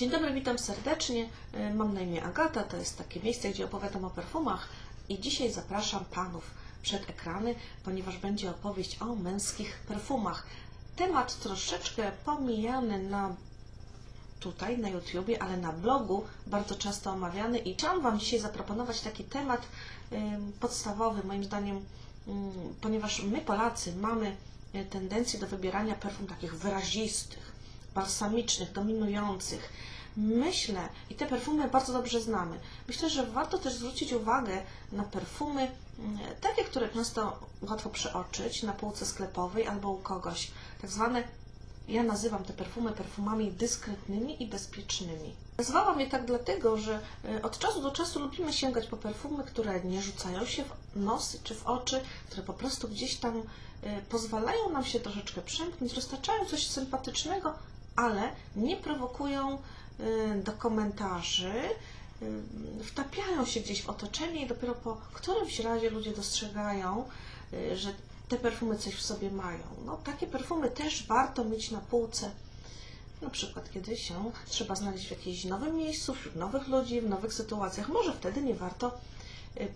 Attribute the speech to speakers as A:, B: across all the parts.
A: Dzień dobry, witam serdecznie. Y, Mam na imię Agata, to jest takie miejsce, gdzie opowiadam o perfumach i dzisiaj zapraszam Panów przed ekrany, ponieważ będzie opowieść o męskich perfumach. Temat troszeczkę pomijany na tutaj na YouTubie, ale na blogu bardzo często omawiany i chciałam Wam dzisiaj zaproponować taki temat podstawowy, moim zdaniem, ym, ponieważ my Polacy mamy y, tendencję do wybierania perfum takich wyrazistych, balsamicznych, dominujących. Myślę, i te perfumy bardzo dobrze znamy, myślę, że warto też zwrócić uwagę na perfumy, mm, takie, które często łatwo przeoczyć na półce sklepowej albo u kogoś, tak zwane ja nazywam te perfumy perfumami dyskretnymi i bezpiecznymi. Nazwałam je tak dlatego, że y, od czasu do czasu lubimy sięgać po perfumy, które nie rzucają się w nos czy w oczy, które po prostu gdzieś tam y, pozwalają nam się troszeczkę przemknąć, dostarczają coś sympatycznego, ale nie prowokują y, do komentarzy, y, wtapiają się gdzieś w otoczenie i dopiero po którymś razie ludzie dostrzegają, y, że te perfumy coś w sobie mają. No, takie perfumy też warto mieć na półce. Na przykład, kiedy się trzeba znaleźć w jakimś nowym miejscu, wśród nowych ludzi, w nowych sytuacjach. Może wtedy nie warto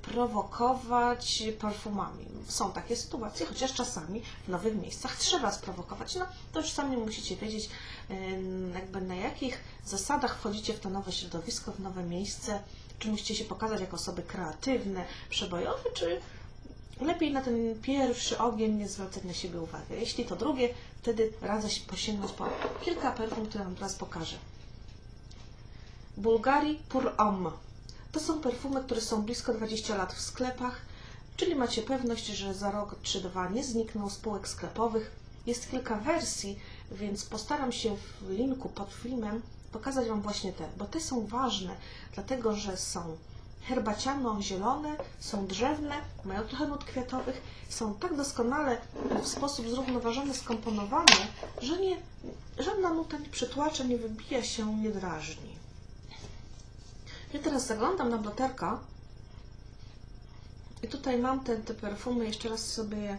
A: prowokować perfumami. Są takie sytuacje, chociaż czasami w nowych miejscach trzeba sprowokować. No, to już sami musicie wiedzieć, y, jakby na jakich zasadach wchodzicie w to nowe środowisko, w nowe miejsce. Czy musicie się pokazać jako osoby kreatywne, przebojowe, czy lepiej na ten pierwszy ogień nie zwracać na siebie uwagi. Jeśli to drugie, wtedy radzę się posięgnąć po kilka perfum, które Wam teraz pokażę. Bulgari Pour Homme. To są perfumy, które są blisko 20 lat w sklepach, czyli macie pewność, że za rok czy dwa nie znikną z półek sklepowych. Jest kilka wersji, więc postaram się w linku pod filmem pokazać Wam właśnie te, bo te są ważne, dlatego że są herbaciano-zielone, są drzewne, mają trochę nut kwiatowych, są tak doskonale w sposób zrównoważony skomponowane, że nie, żadna nuta nie przytłacza, nie wybija się, nie drażni. Ja teraz zaglądam na bloterka i tutaj mam te, te perfumy, jeszcze raz sobie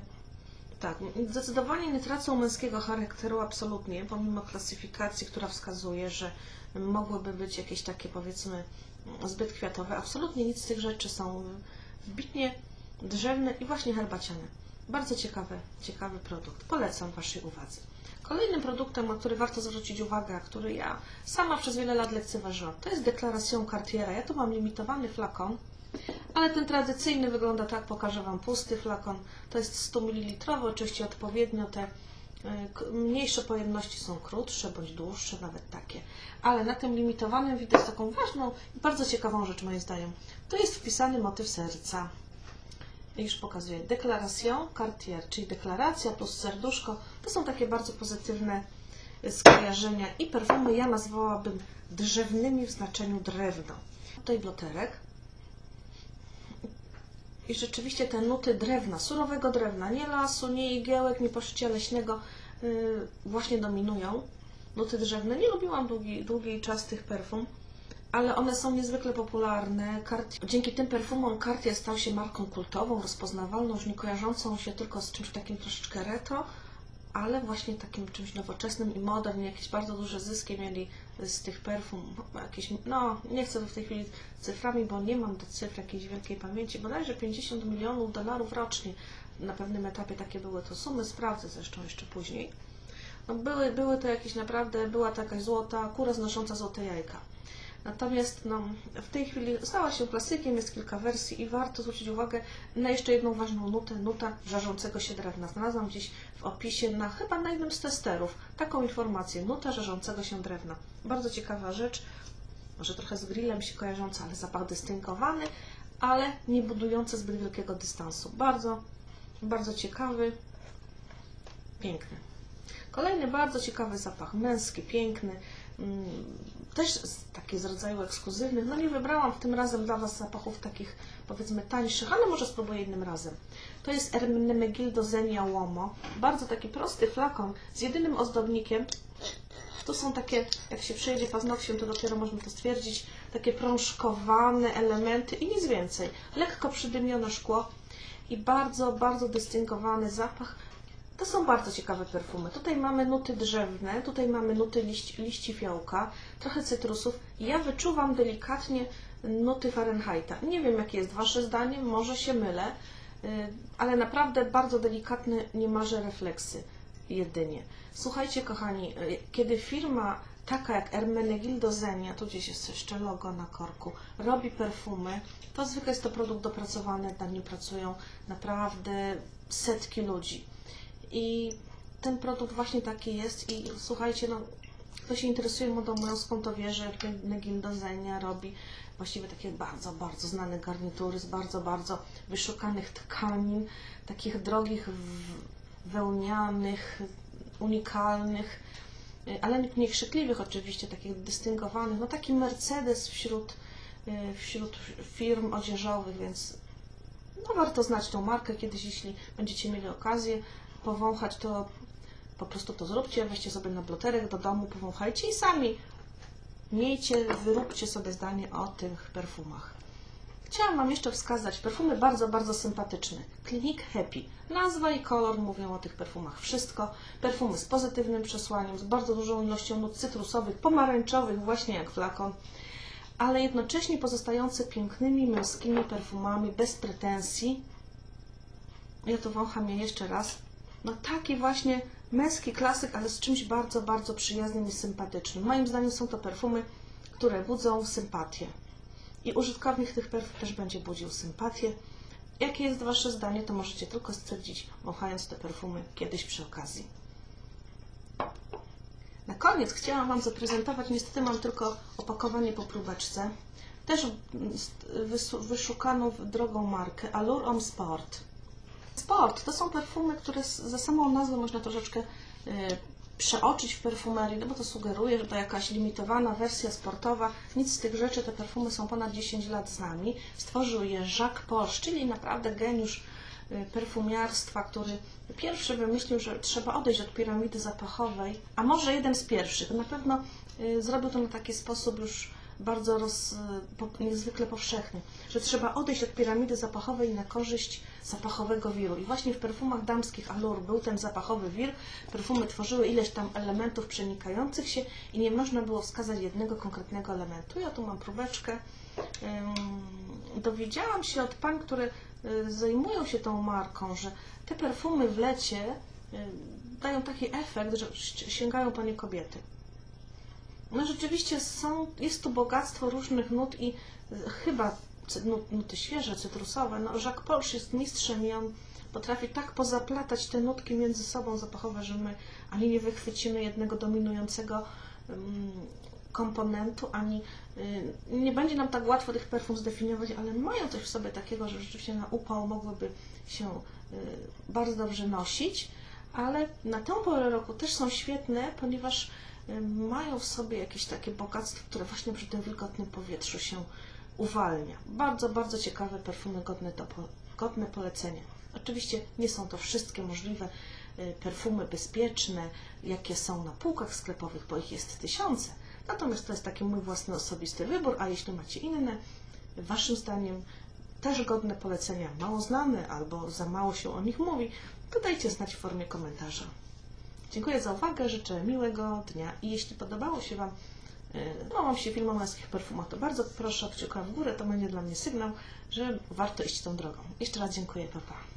A: tak, zdecydowanie nie tracą męskiego charakteru absolutnie, pomimo klasyfikacji, która wskazuje, że mogłyby być jakieś takie powiedzmy zbyt kwiatowe. Absolutnie nic z tych rzeczy są wbitnie drzewne i właśnie herbaciane. Bardzo ciekawy, ciekawy produkt. Polecam Waszej uwadze. Kolejnym produktem, na który warto zwrócić uwagę, a który ja sama przez wiele lat lekceważyłam, to jest Declaration Cartiera. Ja tu mam limitowany flakon, ale ten tradycyjny wygląda tak, pokażę Wam pusty flakon. To jest 100 ml, oczywiście odpowiednio te k- mniejsze pojemności są krótsze bądź dłuższe, nawet takie. Ale na tym limitowanym widać taką ważną i bardzo ciekawą rzecz moim zdaniem. To jest wpisany motyw serca. Już pokazuję. Declaration Cartier, czyli deklaracja plus serduszko. To są takie bardzo pozytywne skojarzenia i perfumy ja nazwałabym drzewnymi w znaczeniu drewno. Tutaj bloterek. I rzeczywiście te nuty drewna, surowego drewna, nie lasu, nie igiełek, nie poszycia leśnego yy, właśnie dominują. Nuty drzewne. Nie lubiłam długi, długi czas tych perfum, ale one są niezwykle popularne. Cartier, dzięki tym perfumom Cartier stał się marką kultową, rozpoznawalną, już nie kojarzącą się tylko z czymś takim troszeczkę retro, ale właśnie takim czymś nowoczesnym i modern. Jakieś bardzo duże zyski mieli z tych perfum. Jakieś, no, nie chcę tu w tej chwili cyframi, bo nie mam do cyfr jakiejś wielkiej pamięci. Bodajże 50 milionów dolarów rocznie. Na pewnym etapie takie były to sumy. Sprawdzę zresztą jeszcze później. No, były, były to jakieś naprawdę, była to jakaś złota, kura znosząca złote jajka. Natomiast no, w tej chwili stała się klasykiem, jest kilka wersji i warto zwrócić uwagę na jeszcze jedną ważną nutę, nuta żarzącego się drewna. Znalazłam gdzieś w opisie na chyba na jednym z testerów taką informację, nuta żarzącego się drewna. Bardzo ciekawa rzecz, może trochę z grillem się kojarząca, ale zapach dystynkowany, ale nie budujący zbyt wielkiego dystansu. Bardzo, bardzo ciekawy, piękny. Kolejny bardzo ciekawy zapach, męski, piękny, mm, też taki z rodzaju ekskluzywnych. No nie wybrałam w tym razem dla Was zapachów takich powiedzmy tańszych, ale może spróbuję innym razem. To jest Hermenegildo Zenia Uomo. Bardzo taki prosty flakon z jedynym ozdobnikiem. Tu są takie, jak się przyjedzie paznokciem, to dopiero można to stwierdzić, takie prążkowane elementy i nic więcej. Lekko przydymione szkło i bardzo, bardzo dystynkowany zapach To są bardzo ciekawe perfumy. Tutaj mamy nuty drzewne, tutaj mamy nuty liści, liści fiołka, trochę cytrusów. Ja wyczuwam delikatnie nuty Fahrenheita. Nie wiem, jakie jest Wasze zdanie, może się mylę, y, ale naprawdę bardzo delikatne, niemalże refleksy jedynie. Słuchajcie, kochani, y, kiedy firma taka jak Ermenegildo Zenia, tu gdzieś jest jeszcze logo na korku, robi perfumy, to zwykle jest to produkt dopracowany, nad nim pracują naprawdę setki ludzi. I ten produkt właśnie taki jest i słuchajcie, no, kto się interesuje modą męską, to wie, że Ermenegildo Zenia robi właściwie takie bardzo, bardzo znane garnitury z bardzo, bardzo wyszukanych tkanin, takich drogich, wełnianych, unikalnych, y, ale nie krzykliwych oczywiście, takich dystyngowanych, no taki Mercedes wśród, y, wśród firm odzieżowych, więc no warto znać tą markę. Kiedyś, jeśli będziecie mieli okazję powąchać, to po prostu to zróbcie, weźcie sobie na bloterek do domu, powąchajcie i sami miejcie, wyróbcie sobie zdanie o tych perfumach. Chciałam Wam jeszcze wskazać perfumy bardzo, bardzo sympatyczne. Clinique Happy. Nazwa i kolor mówią o tych perfumach wszystko. Perfumy z pozytywnym przesłaniem, z bardzo dużą ilością nut cytrusowych, pomarańczowych, właśnie jak flakon, ale jednocześnie pozostające pięknymi męskimi perfumami, bez pretensji. Ja to wącham je jeszcze raz. No taki właśnie męski klasyk, ale z czymś bardzo, bardzo przyjaznym i sympatycznym. Moim zdaniem są to perfumy, które budzą sympatię. I użytkownik tych perfum też będzie budził sympatię. Jakie jest Wasze zdanie, to możecie tylko stwierdzić, wąchając te perfumy kiedyś przy okazji. Na koniec chciałam Wam zaprezentować, niestety mam tylko opakowanie po próbeczce, też wyszukaną drogą markę Allure Homme Sport. Sport to są perfumy, które za samą nazwą można troszeczkę y, przeoczyć w perfumerii, no bo to sugeruje, że to jakaś limitowana wersja sportowa. Nic z tych rzeczy, te perfumy są ponad 10 lat z nami. Stworzył je Jacques Porsche, czyli naprawdę geniusz y, perfumiarstwa, który pierwszy wymyślił, że trzeba odejść od piramidy zapachowej, a może jeden z pierwszych. Na pewno y, zrobił to na taki sposób już bardzo roz, y, po, niezwykle powszechny, że trzeba odejść od piramidy zapachowej na korzyść zapachowego wiru. I właśnie w perfumach damskich Allure był ten zapachowy wir. Perfumy tworzyły ileś tam elementów przenikających się i nie można było wskazać jednego konkretnego elementu. Ja tu mam próbeczkę. Dowiedziałam się od pań, które y, zajmują się tą marką, że te perfumy w lecie y, dają taki efekt, że sięgają po nie kobiety. No rzeczywiście są, jest tu bogactwo różnych nut i y, chyba nuty świeże, cytrusowe. No, Jacques Porsche jest mistrzem i on potrafi tak pozaplatać te nutki między sobą zapachowe, że my ani nie wychwycimy jednego dominującego komponentu, ani y, nie będzie nam tak łatwo tych perfum zdefiniować, ale mają coś w sobie takiego, że rzeczywiście na upał mogłyby się y, bardzo dobrze nosić, ale na tę porę roku też są świetne, ponieważ mają w sobie jakieś takie bogactwo, które właśnie przy tym wilgotnym powietrzu się uwalnia. Bardzo, bardzo ciekawe perfumy godne, do, godne polecenia. Oczywiście nie są to wszystkie możliwe y, perfumy bezpieczne, jakie są na półkach sklepowych, bo ich jest tysiące. Natomiast to jest taki mój własny osobisty wybór, a jeśli macie inne, Waszym zdaniem też godne polecenia, mało znane albo za mało się o nich mówi, to dajcie znać w formie komentarza. Dziękuję za uwagę, życzę miłego dnia i jeśli podobało się Wam, y, podobał Wam się film o męskich perfumach, to bardzo proszę o kciuka w górę, to będzie dla mnie sygnał, że warto iść tą drogą. Jeszcze raz dziękuję, papa.